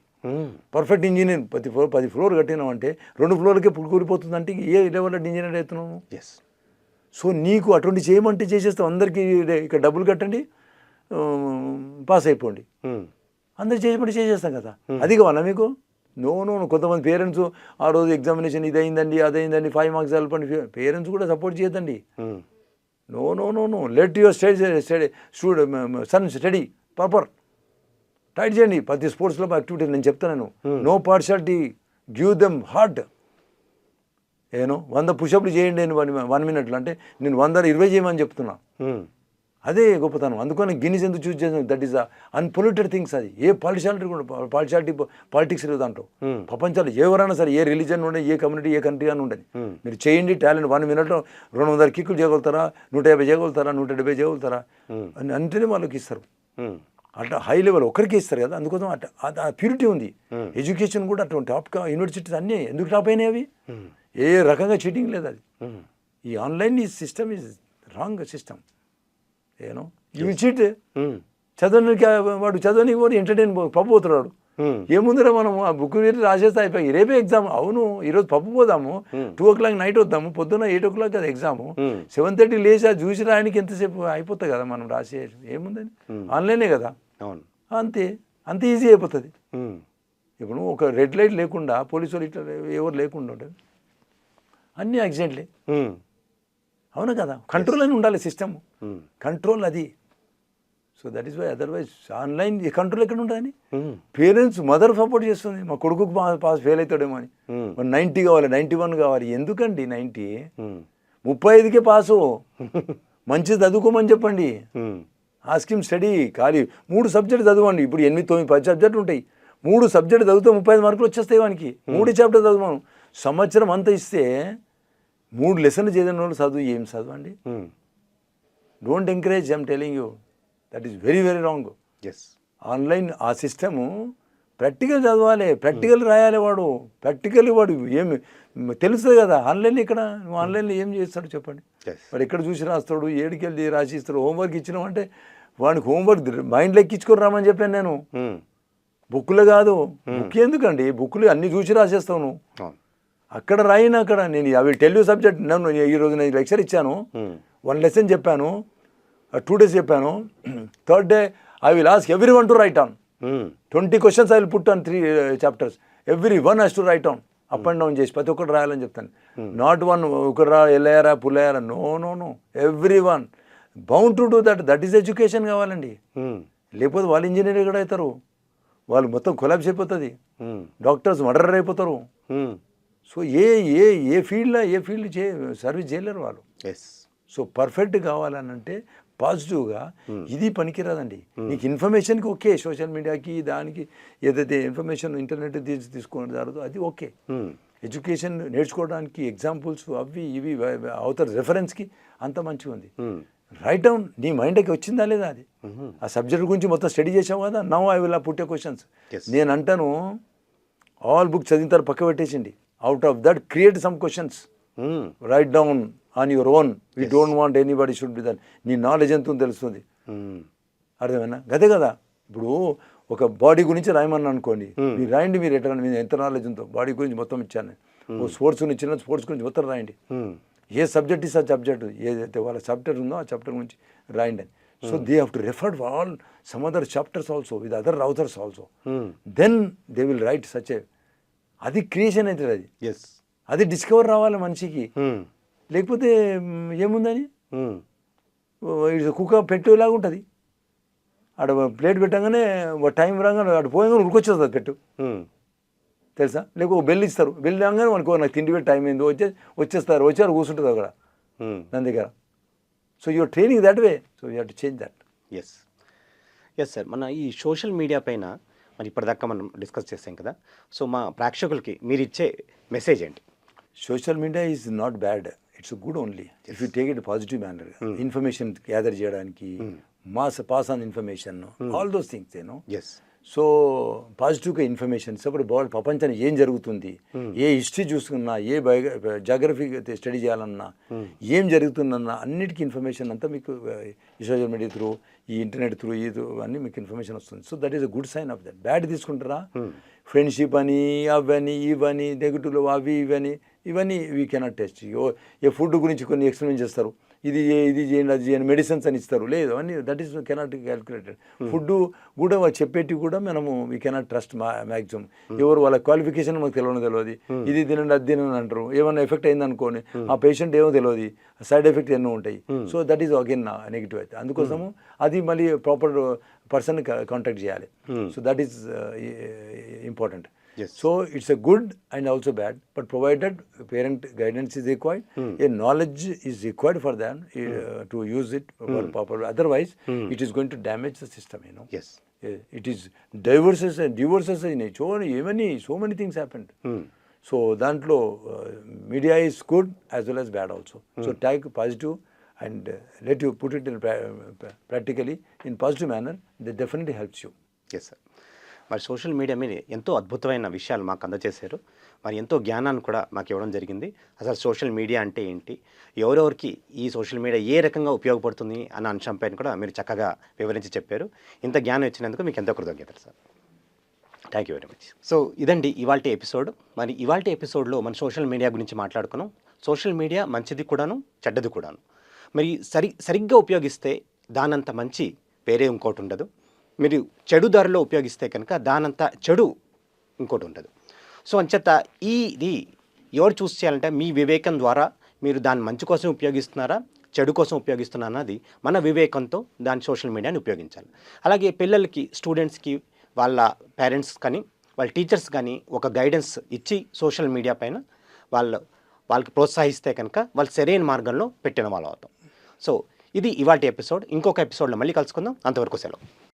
perfect engineer పది ఫ్లోర్ పది ఫ్లోర్ కట్టినాం అంటే రెండు ఫ్లోర్లకే కూలిపోతుంది అంటే ఏ లెవెల్ ఇంజనీర్ అవుతున్నాము ఎస్ సో నీకు అటువంటి చేయమంటే చేసేస్తాం. అందరికీ ఇక్కడ డబ్బులు కట్టండి పాస్ అయిపోండి. అందరు చేయమంటే చేసేస్తాం కదా. అది కావాలా మీకు? No no. కొంతమంది పేరెంట్స్ ఆ రోజు ఎగ్జామినేషన్ ఇది అయిందండి అది అయిందండి ఫైవ్ మార్క్స్ వెళ్ళపండి. పేరెంట్స్ కూడా సపోర్ట్ చేయొద్దండి. No no no no let your study study student son study proper tight చేయండి. ప్రతి స్పోర్ట్స్లో యాక్టివిటీస్ నేను చెప్తాను no partiality give them heart ఏనో వంద పుషప్లు చేయండి నేను వన్ వన్ మినిట్లో. అంటే నేను వంద ఇరవై చేయమని చెప్తున్నా. అదే గొప్పతనం. అందుకని గిన్నీస్ ఎందుకు చూస్ చేసాం దట్ ఈస్ అన్పొల్యూటెడ్ థింగ్స్ అది. ఏ పాలిషాలిటీ కూడా పాలిషాలిటీ పాలిటిక్స్ లేదు దాంట్లో. ప్రపంచంలో ఎవరైనా సరే ఏ రిలీజన్ ఉండే ఏ కమ్యూనిటీ ఏ కంట్రీ అని ఉండదు. మీరు చేయండి టాలెంట్ వన్ మినిట్లో రెండు వందల కిక్కులు చేయగలుగుతారా? నూట యాభై చేయగలుగుతారా? నూట డెబ్బై చేయగలుగుతారా? అని అంటేనే వాళ్ళకి ఇస్తారు. అట్లా హై లెవెల్ ఒకరికి ఇస్తారు కదా. అందుకోసం అట్లా ఆ ప్యూరిటీ ఉంది. ఎడ్యుకేషన్ కూడా అటువంటి టాప్ యూనివర్సిటీస్ అన్నీ ఎందుకు టాప్ అయినాయి అవి? ఏ రకంగా చీటింగ్ లేదు అది. ఈ ఆన్లైన్ ఈ సిస్టమ్ ఈజ్ రాంగ్ సిస్టమ్ ఏనో? యూ చీట్ చదవడానికి వాడు చదవని వాడు ఎంటర్టైన్ పప్పు పోతున్నాడు ఏముందిరా మనం ఆ బుక్ పెట్టి రాసేస్తే అయిపోయి రేపే ఎగ్జామ్ అవును ఈరోజు పప్పు పోదాము. టూ ఓ క్లాక్ నైట్ వద్దాము. పొద్దున్న ఎయిట్ ఓ క్లాక్ అది ఎగ్జామ్ సెవెన్ థర్టీ లేచి అది చూసి రాయడానికి ఎంతసేపు అయిపోతుంది కదా మనం రాసే? ఏముందని ఆన్లైనే కదా? అవును. అంతే. అంత ఈజీ అయిపోతుంది. ఇప్పుడు ఒక రెడ్ లైట్ లేకుండా పోలీసు వాళ్ళు ఇట్లా ఎవరు లేకుండా ఉంటుంది అన్నీ యాక్సిడెంట్లే. అవును కదా కంట్రోల్ అని ఉండాలి సిస్టమ్. కంట్రోల్ అది. So that is why otherwise online ఈ కంట్రోల్ ఎక్కడ ఉంటుందని? పేరెంట్స్ మదర్ సపోర్ట్ చేస్తుంది. మా కొడుకుకు పాస్ ఫెయిల్ అవుతాడేమో అని. నైంటీ కావాలి నైంటీ వన్ కావాలి. ఎందుకండి నైంటీ ముప్పై ఐదుకే పాసు. మంచి చదువుకోమని చెప్పండి. ఆ స్కీమ్ స్టడీ ఖాళీ. మూడు సబ్జెక్ట్ చదవండి. ఇప్పుడు ఎనిమిది తొమ్మిది పది సబ్జెక్టులు ఉంటాయి. మూడు సబ్జెక్ట్ చదివితే ముప్పై ఐదు మార్కులు వచ్చేస్తాయి వానికి. మూడు చాప్టర్ చదవను సంవత్సరం అంతా ఇస్తే మూడు లెసన్లు చదివిన వాళ్ళు చదువు ఏం చదవండి? Hmm. Don't encourage I'm telling you that is very very wrong as online ఆ సిస్టము ప్రాక్టికల్ చదవాలి ప్రాక్టికల్ రాయాలి వాడు. ప్రాక్టికల్ వాడు ఏమి తెలుస్తుంది కదా ఆన్లైన్ ఇక్కడ నువ్వు ఆన్లైన్లో ఏం చేస్తాడు చెప్పండి. వాడు ఎక్కడ చూసి రాస్తాడు ఏడికి వెళ్ళి రాసి ఇస్తాడు హోంవర్క్ ఇచ్చినావు అంటే వాడికి హోంవర్క్ మైండ్లో ఎక్కించుకొని రామని చెప్పాను నేను. Hmm. బుక్లు కాదు. బుక్ ఎందుకండి బుక్లు అన్ని చూసి రాసేస్తావు నువ్వు. అక్కడ రాయిన అక్కడ నేను అవి టెల్యూ సబ్జెక్ట్ నన్ను ఈరోజు నేను లెక్చర్ ఇచ్చాను. Hmm. వన్ లెసన్ చెప్పాను. టూ డేస్ చెప్పాను. Third day I will ask everyone to write on Hmm. Twenty questions I will put on three chapters everyone has to write on up and down చేసి ప్రతి ఒక్కటి రాయాలని చెప్తాను. Not one ఒకరు రా వెళ్ళారా పుల్లాయారా no no no everyone bound to do that that is education కావాలండి. Hmm. లేకపోతే వాళ్ళు ఇంజనీర్ కూడా అవుతారు. వాళ్ళు మొత్తం కొలాబ్స్ అయిపోతుంది. Hmm. డాక్టర్స్ మర్డర్ అయిపోతారు. Hmm. సో ఏ ఏ ఏ ఫీల్డ్లో ఏ ఫీల్డ్ చే సర్వీస్ చేయలేరు వాళ్ళు. ఎస్. సో పర్ఫెక్ట్ కావాలనంటే పాజిటివ్గా ఇది పనికిరాదండి. నీకు ఇన్ఫర్మేషన్కి ఓకే సోషల్ మీడియాకి దానికి ఏదైతే ఇన్ఫర్మేషన్ ఇంటర్నెట్ తీసి తీసుకుని జరుగుతుందో అది ఓకే. ఎడ్యుకేషన్ నేర్చుకోవడానికి ఎగ్జాంపుల్స్ అవి ఇవి అవుతారు రెఫరెన్స్కి అంత మంచిగా ఉంది. రైట్ డౌన్ నీ మైండ్కి వచ్చిందా లేదా అది? ఆ సబ్జెక్ట్ గురించి మొత్తం స్టడీ చేసావు కదా now I will put questions. నేను అంటాను ఆల్ బుక్ చదివిన తర్వాత పక్క పెట్టేసిండి. Out of that create some questions Hmm. Write down on your own we don't want anybody should be then నీ నాలెడ్జ్ ఎంత తెలుస్తుంది. Hmm. అర్థమైనా గదే కదా. ఇప్పుడు ఒక బాడీ గురించి రాయమని అనుకోండి. మీరు రాయండి మీరు ఎట్లా మీరు ఎంత నాలెడ్జ్ ఉందో. బాడీ గురించి మొత్తం ఇచ్చాను. నేను. ఓ స్పోర్ట్స్ గురించి చిన్న స్పోర్ట్స్ గురించి మొత్తం రాయండి. Hmm. ఏ సబ్జెక్ట్ ఇస్ ఆ సబ్జెక్ట్ ఏదైతే వాళ్ళ సబ్జెక్ట్ ఉందో ఆ చాప్టర్ గురించి రాయండి. అని so they have to refer all some other chapters also with other authors also Hmm. Then they will write such a అది క్రియేషన్ అవుతుంది అది. ఎస్ అది డిస్కవర్ రావాలి మనిషికి. Hmm. లేకపోతే ఏముందని? Hmm. కుక్క పెట్టేలాగా ఉంటుంది. ఆడ ప్లేట్ పెట్టగానే టైం రాగానే అటు పోయగానే ఉరికొచ్చేస్తుంది అది పెట్టు. Hmm. తెలుసా? లేకపోతే ఒక బెల్ ఇస్తారు. బెల్ రాగానే మనకు నాకు తిండి పెట్టి టైం ఏందో వచ్చే వచ్చేస్తారు. వచ్చారు కూర్చుంటుంది అక్కడ. దాని దగ్గర. So your training that way so you to change that yes yes sir మన ఈ సోషల్ మీడియా పైన మరి ఇప్పటిదాకా మనం డిస్కస్ చేసాం కదా. సో మా ప్రేక్షకులకి మీరు ఇచ్చే మెసేజ్ ఏంటి? Social media is not bad it's good only. If you take it positive manner information gather చేయడానికి mass pass on information all those things yes so పాజిటివ్గా ఇన్ఫర్మేషన్ ఇప్పుడు బాల్ ప్రపంచాన్ని ఏం జరుగుతుంది ఏ హిస్టరీ చూసుకున్నా ఏ బయో జాగ్రఫీ స్టడీ చేయాలన్నా ఏం జరుగుతుందన్నా అన్నిటికీ ఇన్ఫర్మేషన్ అంతా మీకు సోషల్ మీడియా త్రూ ఈ ఇంటర్నెట్ త్రూ through అన్నీ మీకు ఇన్ఫర్మేషన్ వస్తుంది. So that is a good sign of that. Bad తీసుకుంటారా? ఫ్రెండ్షిప్ అని అవని ఇవని నెగటివ్లు అవి ఇవని ఇవన్నీ we cannot taste a food గురించి కొన్ని ఎక్స్ప్లెయిన్ చేస్తారు. ఇది ఇది చేయండి అది చేయండి మెడిసిన్స్ అని ఇస్తారు. లేదు అన్ని that is cannot calculated food కూడా చెప్పేటి కూడా మనము వీ కెనాట్ ట్రస్ట్ మ్యాక్సిమం ఎవరు వాళ్ళ క్వాలిఫికేషన్ మనకు తెలియని తెలియదు ఇది తినండి అది తినండి అంటారు. ఏమైనా ఎఫెక్ట్ అయింది అనుకోని ఆ పేషెంట్ ఏమో తెలియదు సైడ్ ఎఫెక్ట్ ఎన్నో ఉంటాయి. So that is again negative అయితే. అందుకోసము అది మళ్ళీ ప్రాపర్ పర్సన్ కాంటాక్ట్ చేయాలి. So that is important Yes. So it's a good and also bad but provided parent guidance is required a knowledge is required for than to use it for proper otherwise it is going to damage the system you know yes it is divorces divorces అయినాయి so ఏమని so many things happened so దాంట్లో uh, media is good as well as bad also so take positive and let you put it in practically in positive manner the definitely helps you yes sir మరి social media మీద ఎంతో అద్భుతమైన విషయాలు మాకు అందజేశారు. మరి ఎంతో జ్ఞానాన్ని కూడా మాకు ఇవ్వడం జరిగింది. అసలు సోషల్ మీడియా అంటే ఏంటి? ఎవరెవరికి ఈ సోషల్ మీడియా ఏ రకంగా ఉపయోగపడుతుంది అన్న అంశంపైన కూడా మీరు చక్కగా వివరించి చెప్పారు. ఇంత జ్ఞానం ఇచ్చినందుకు మీకు ఎంతో కృతజ్ఞతలు sir. Thank you very much so ఇదండి ఇవాళ ఎపిసోడ్. మరి ఇవాళ ఎపిసోడ్లో మన సోషల్ మీడియా గురించి మాట్లాడుకున్నాం. సోషల్ మీడియా మంచిది కూడాను చెడ్డది కూడాను. మరి సరి సరిగ్గా ఉపయోగిస్తే దానంత మంచి వేరే ఇంకోటి ఉండదు. మీరు చెడు దారిలో ఉపయోగిస్తే కనుక దానంత చెడు ఇంకోటి ఉండదు. సో అంచేత ఈ ఇది ఎవరు చూస్ చేయాలంటే మీ వివేకం ద్వారా మీరు దాని మంచి కోసం ఉపయోగిస్తున్నారా చెడు కోసం ఉపయోగిస్తున్నా అన్నది మన వివేకంతో దాని సోషల్ మీడియాని ఉపయోగించాలి. అలాగే పిల్లలకి స్టూడెంట్స్కి వాళ్ళ పేరెంట్స్ కానీ వాళ్ళ టీచర్స్ కానీ ఒక గైడెన్స్ ఇచ్చి సోషల్ మీడియా పైన వాళ్ళు వాళ్ళకి ప్రోత్సహిస్తే కనుక వాళ్ళు సరైన మార్గంలో పెట్టిన వాళ్ళు అవుతాం. సో ఇది ఇవాటి ఎపిసోడ్. ఇంకొక ఎపిసోడ్లో మళ్ళీ కలుసుకుందాం. అంతవరకు సెలవు.